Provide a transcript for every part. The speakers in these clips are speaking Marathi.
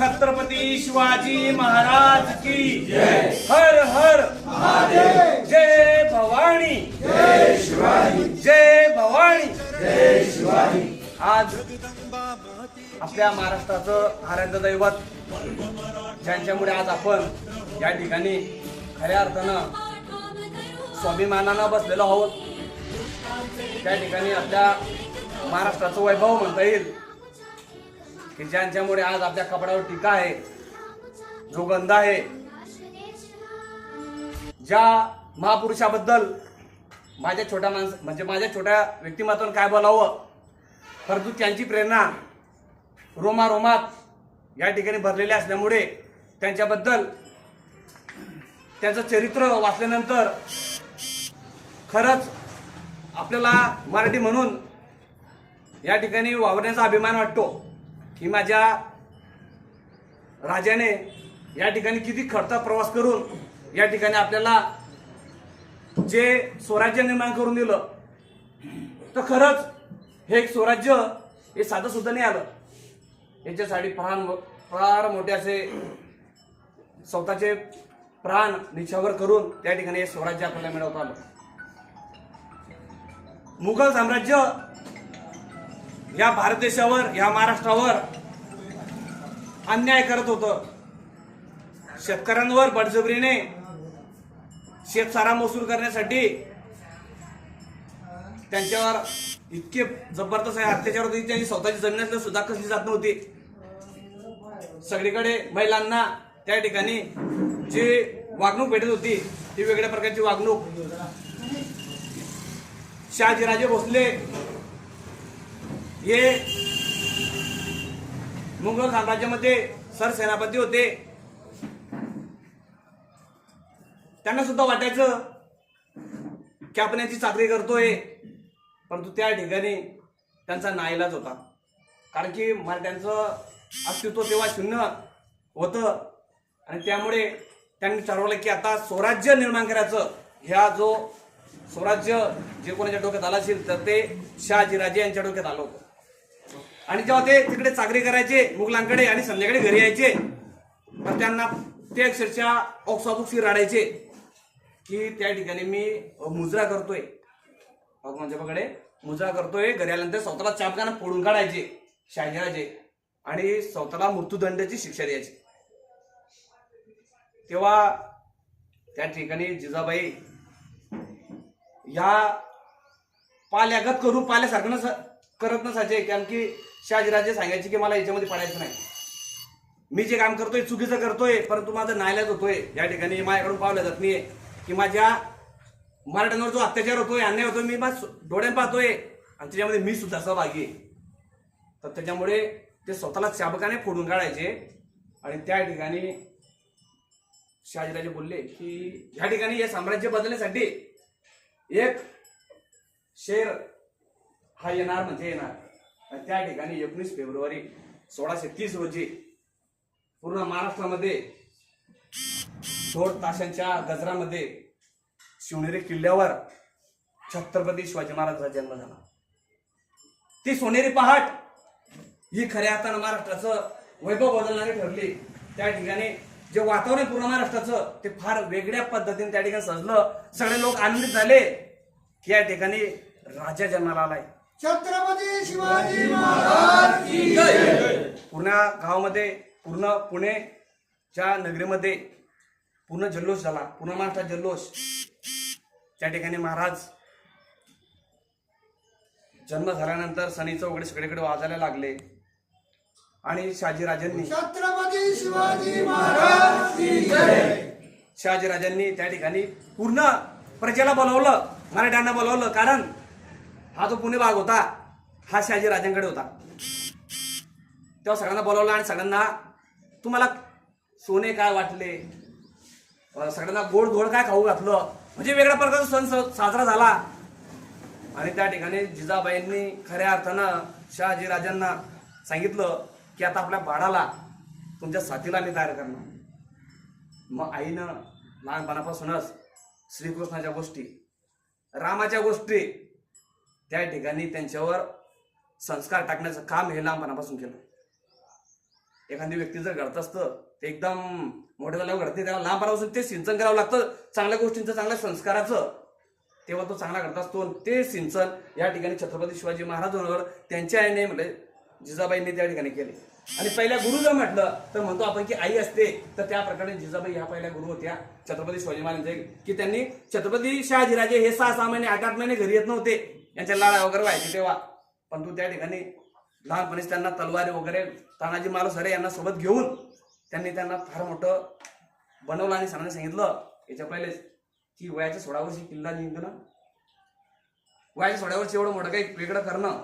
छत्रपती शिवाजी महाराज की हर हर. जय भवानी. जय भवानी. आज आपल्या महाराष्ट्राचं आराध्य दैवत ज्यांच्यामुळे आज आपण या ठिकाणी खऱ्या अर्थानं स्वाभिमानानं बसलेलो आहोत. त्या ठिकाणी आपल्या महाराष्ट्राचं वैभव म्हणता येईल. की ज्यांच्यामुळे आज आपल्या कपड्यावर टीका आहे जो गंध आहे ज्या महापुरुषाबद्दल माझ्या छोट्या माणस म्हणजे माझ्या छोट्या व्यक्तिमत्वानं काय बोलावं परंतु त्यांची प्रेरणा रोमारोमात या ठिकाणी भरलेली असल्यामुळे त्यांच्याबद्दल त्यांचं चरित्र वाचल्यानंतर खरंच आपल्याला मराठी म्हणून या ठिकाणी वावरण्याचा अभिमान वाटतो. की माझ्या राजाने या ठिकाणी किती खडता प्रवास करून या ठिकाणी आपल्याला जे स्वराज्य निर्माण करून दिलं तर खरंच हे एक स्वराज्य हे साधं सुद्धा नाही आलं. याच्यासाठी प्राण फार मोठे असे स्वतःचे प्राण निशावर करून त्या ठिकाणी हे स्वराज्य आपल्याला मिळवता आलं. मुघल साम्राज्य या भारत देशावर या महाराष्ट्रावर अन्याय करत होतं. शेतकऱ्यांवर बळजबरीने शेतसारा महसूल करण्यासाठी त्यांच्यावर इतके जबरदस्त आहे अत्याचार होते त्यांची स्वतःची जमीन असल्या सुद्धा कसली जात नव्हती. सगळीकडे महिलांना त्या ठिकाणी जी वागणूक भेटत होती ती वेगळ्या प्रकारची वागणूक. शहाजीराजे भोसले हे मुघल साम्राज्यामध्ये सरसेनापती होते. त्यांना सुद्धा वाटायचं की आपण याची चाकरी करतोय परंतु त्या ठिकाणी त्यांचा नाईलाज होता. कारण की मराठ्यांचं अस्तित्व तेव्हा शून्य होतं आणि त्यामुळे त्यांनी ठरवलं की आता स्वराज्य निर्माण करायचं. ह्या जो स्वराज्य जे कोणाच्या डोक्यात आला असेल तर ते शहाजीराजे यांच्या डोक्यात आलं होतं. आणि जेव्हा ते तिकडे चाकरी करायचे मुघलांकडे आणि संध्याकाळी घरी यायचे तर त्यांना ते अक्षरशः ओक्साबुक्सी राडायचे की त्या ठिकाणी मी मुजरा करतोय. औरंगजेबाकडे मुजरा करतोय. घरी आल्यानंतर स्वतःला चापकानं फोडून काढायचे शहाजीराजे आणि स्वतःला मृत्यूदंडाची शिक्षा द्यायची. तेव्हा त्या ठिकाणी जिजाबाई या पाल्यागत करून पाल्यासारखं नस करत नसायचे कारण की शहाजीराजे सांगायचे की मला याच्यामध्ये पडायचं नाही. मी जे काम करतोय चुकीचं करतोय परंतु माझं नायलाज होतोय. या ठिकाणी माझ्याकडून पावलं जात नाही की माझ्या मराठ्यांवर जो अत्याचार होतोय अन्याय होतोय मी बस डोळ्यात पाहतोय. आणि त्याच्यामध्ये मी सुद्धा सहभागी आहे. तर त्याच्यामुळे ते स्वतःला चाबकाने फोडून काढायचे. आणि त्या ठिकाणी शहाजीराजे बोलले की ह्या ठिकाणी हे साम्राज्य बदलण्यासाठी एक शेर हा येणार म्हणजे येणार. आणि त्या ठिकाणी एकोणीस फेब्रुवारी सोळाशे तीस रोजी पूर्ण महाराष्ट्रामध्ये ढोल ताशांच्या गजरामध्ये शिवनेरी किल्ल्यावर छत्रपती शिवाजी महाराजांचा जन्म झाला. ती सोनेरी पहाट ही खऱ्या अर्थानं महाराष्ट्राचं वैभव बदलणारी ठरली. त्या ठिकाणी जे वातावरण आहे पूर्ण महाराष्ट्राचं ते फार वेगळ्या पद्धतीने त्या ठिकाणी सजलं. सगळे लोक आनंदित झाले की या ठिकाणी राजा जन्माला आलाय. छत्रपती शिवाजी महाराज की पूर्ण गावामध्ये पूर्ण पुणेच्या नगरीमध्ये पूर्ण जल्लोष झाला. पूर्ण महाराष्ट्रात जल्लोष. त्या ठिकाणी महाराज जन्म झाल्यानंतर सनी चौकडे सगळीकडे वाजायला लागले. आणि शहाजीराजांनी छत्रपती शिवाजी महाराज की शहाजीराजांनी त्या ठिकाणी पूर्ण प्रजेला बोलवलं मराठ्यांना बोलवलं. कारण हा जो पुणे भाग होता हा शहाजी राजांकडे होता. तेव्हा सगळ्यांना बोलावलं आणि सगळ्यांना तुम्हाला सोने काय वाटले? सगळ्यांना गोड गोड काय खाऊ घातलं? म्हणजे वेगळ्या प्रकारचा सण स- साजरा झाला. आणि त्या ठिकाणी जिजाबाईंनी खऱ्या अर्थानं शहाजी राजांना सांगितलं की आता आपल्या बाळाला तुमच्या साथीला मी तयार करणार. मग आईनं लहानपणापासूनच श्रीकृष्णाच्या गोष्टी रामाच्या गोष्टी त्या ठिकाणी त्यांच्यावर संस्कार टाकण्याचं काम हे लहानपणापासून केलं. एखादी व्यक्ती जर घडत असतं ते एकदम मोठे झाल्यावर घडते त्याला लहानपणापासून ते सिंचन करावं लागतं. चांगल्या गोष्टींचं चांगल्या संस्काराचं. तेव्हा तो चांगला घडत असतो ते सिंचन या ठिकाणी छत्रपती शिवाजी महाराजांवर त्यांच्या आईने म्हणजे जिजाबाईंनी त्या ठिकाणी केले. आणि पहिल्या गुरु जर म्हटलं तर म्हणतो आपण की आई असते तर त्या प्रकारे जिजाबाई ह्या पहिल्या गुरु होत्या. छत्रपती शिवाजी महाराजांचे की त्यांनी छत्रपती शहाजीराजे हे सहा सहा महिने आठ आठ महिने घरी येत नव्हते. यांच्या लाडा वगैरे व्हायची तेव्हा. पण तू त्या ठिकाणी लहानपणीच त्यांना तलवारी वगैरे तानाजी मालू सरे यांना सोबत घेऊन त्यांनी त्यांना फार मोठं बनवलं आणि सरांनी सांगितलं याच्या पहिलेच. की वयाच्या सोळा वर्षी किल्ला जिंकणं वयाच्या सोळा वर्षी एवढं मोठं काही वेगळं करणं.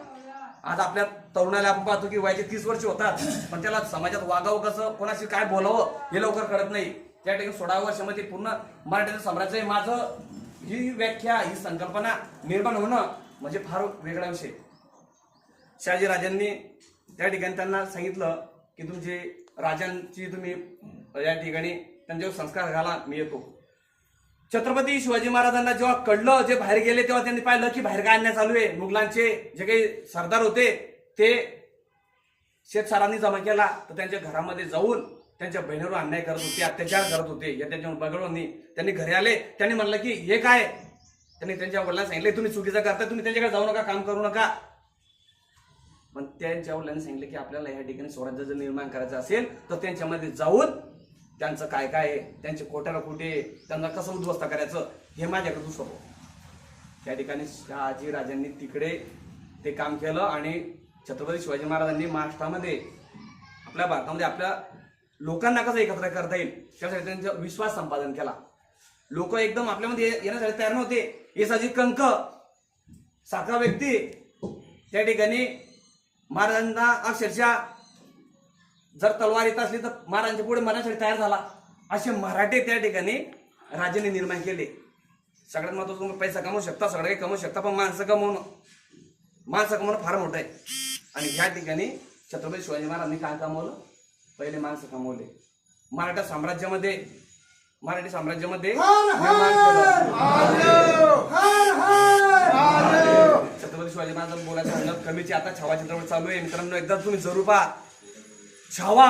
आज आपल्या तरुणाला आपण पाहतो की वयाचे तीस वर्ष होतात. पण त्याला समाजात वागावं कसं? कोणाशी काय बोलावं? हे लवकर कळत नाही. त्या ठिकाणी सोळा वर्षामध्ये पूर्ण मराठीचं साम्राज्य हे माझं. ही व्याख्या ही संकल्पना निर्माण होणं म्हणजे फार वेगळा विषय. शहाजी राजांनी त्या ठिकाणी त्यांना सांगितलं की तुमची राजांची तुम्ही या ठिकाणी त्यांच्यावर संस्कार घाला मी येतो. छत्रपती शिवाजी महाराजांना जेव्हा कळलं जे बाहेर गेले तेव्हा त्यांनी पाहिलं की बाहेर काय आणण्या चालू आहे. मुघलांचे जे काही सरदार होते ते शेतसारांनी जमा केला तर त्यांच्या घरामध्ये जाऊन त्यांच्या बहिणीवर अन्याय करत होते अत्याचार करत होते. या त्यांच्या बगडवांनी त्यांनी घरी आले. त्यांनी म्हणलं की हे काय? त्यांनी त्यांच्या वडिलांना सांगितलं तुम्ही चुकीचं करता तुम्ही त्यांच्याकडे जाऊ नका काम करू नका. पण त्यांच्या वडिलांनी सांगितलं की आपल्याला या ठिकाणी स्वराज्य जर निर्माण करायचं असेल तर त्यांच्यामध्ये जाऊन त्यांचं काय काय आहे त्यांचे कोट्याला कुठे आहे, त्यांना कसं उद्ध्वस्त करायचं हे माझ्याकडे सोपं त्या ठिकाणी शहाजी राजांनी तिकडे ते काम केलं आणि छत्रपती शिवाजी महाराजांनी महाराष्ट्रामध्ये आपल्या भारतामध्ये आपल्या लोकांना कसं एकत्र करता येईल त्यासाठी त्यांचा विश्वास संपादन केला. लोक एकदम आपल्यामध्ये ये- येण्यासाठी तयार नव्हते. येसाजी कंक साखा व्यक्ती त्या ठिकाणी महाराजांना अक्षरशः जर तलवार येत असली तर महाराजांच्या पुढे मरण्यासाठी तयार झाला. असे मराठे त्या ठिकाणी राजाने निर्माण केले. सगळ्यात महत्वाचं तुम्ही पैसा कमवू शकता सगळं काही कमवू शकता पण माणसं कमवणं. माणसं कमवणं फार मोठं आहे. आणि ह्या ठिकाणी छत्रपती शिवाजी महाराजांनी काय कमवलं? पहिले माणसं कमवले. मराठा साम्राज्यामध्ये मराठी साम्राज्यामध्ये छत्रपती शिवाजी महाराज बोलायचं म्हणलं कमीची आता छावा चित्रपट चालू आहे. मित्रांनो एकदा तुम्ही जरूर पहा. छावा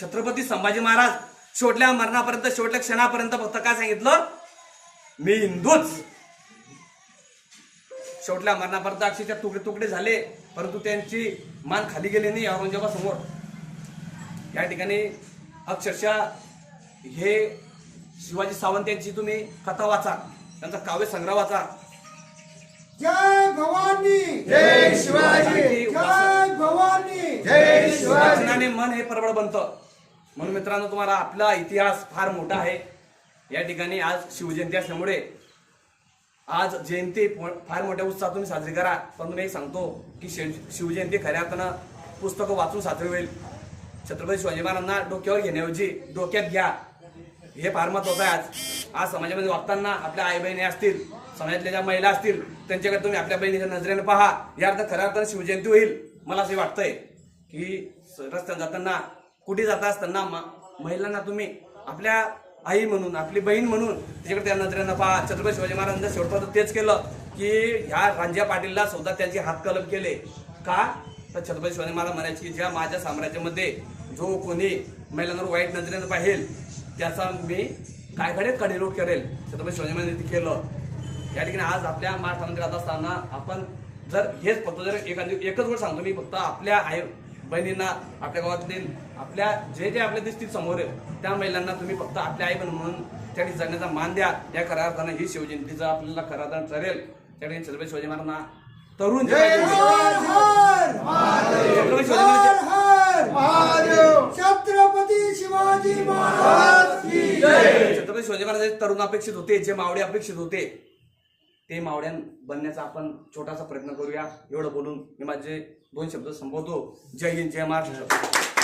छत्रपती संभाजी महाराज शेवटल्या मरणापर्यंत शेवटल्या क्षणापर्यंत फक्त काय सांगितलं? मी हिंदूच. शेवटल्या मरणापर्यंत अक्षरशः तुकडे तुकडे झाले परंतु त्यांची मान खाली गेली नाही औरंगजेबासमोर. या ठिकाणी अक्षरशः हे शिवाजी सावंत यांची तुम्ही कथा वाचा त्यांचा काव्य संग्रह वाचा. जय भवानी. जय शिवाजी. जय भवानी. जय शिवाजी. मन हे प्रबळ बनतं. म्हणून मित्रांनो तुम्हाला आपला इतिहास फार मोठा आहे. या ठिकाणी आज शिवजयंती असल्यामुळे आज जयंती फार मोठ्या उत्साहात तुम्ही साजरी करा. पण मी एक सांगतो की शिव शिवजयंती खऱ्या अर्थानं पुस्तकं वाचून साजरी होईल. छत्रपती शिवाजी महाराजांना डोक्यावर घेण्याऐवजी डोक्यात घ्या. हे फार महत्वाचं आहे आज. आज समाजामध्ये वागताना आपल्या आई बहिणी असतील समाजातल्या ज्या महिला असतील त्यांच्याकडे तुम्ही आपल्या बहिणीच्या नजरेने पहा. या अर्थ खऱ्या अर्थानं शिवजयंती होईल. मला असं वाटतंय की रस्त्यात जाताना कुठे जाता असताना महिलांना तुम्ही आपल्या आई म्हणून आपली बहीण म्हणून तिच्याकडे त्या नजरेनं पहा. छत्रपती शिवाजी महाराजांचं शेवटपर्यंत तेच केलं की ह्या रांजा पाटीलला सुद्धा त्यांचे हात कलम केले. का? तर छत्रपती शिवाजी महाराज म्हणायचे की ज्या माझ्या साम्राज्यामध्ये जो कोणी महिलांवर वाईट नजरेनं पाहिल त्याचा मी काय कडे कडेलोट करेल छत्रपती शिवाजी महाराजांनी केलं. या ठिकाणी आज आपल्या महाराष्ट्रामध्ये राहत असताना आपण जर हेच फक्त जर एखादी एकच गोष्ट सांगतो मी फक्त आपल्या आई बहिणींना आपल्या गावातील आपल्या जे जे आपल्या दिसतील समोर आहे त्या महिलांना तुम्ही फक्त आपल्या आई बहीण म्हणून त्या ठिकाणी जगण्याचा मान द्या. या खऱ्या अर्थानं ही शिवजयंतीचं आपल्याला खरं अर्थानं ठरेल. त्या ठिकाणी छत्रपती शिवाजी महाराजांना तरुण छत्रपती शिवाजी शिवाजी तरुण अपेक्षित होते जे मावळे अपेक्षित होते ते मावळ्यां बनण्याचा आपण छोटासा प्रयत्न करूया. एवढं बोलून मी माझे दोन शब्द संबोधतो जय हिंद जय महाराष्ट्र.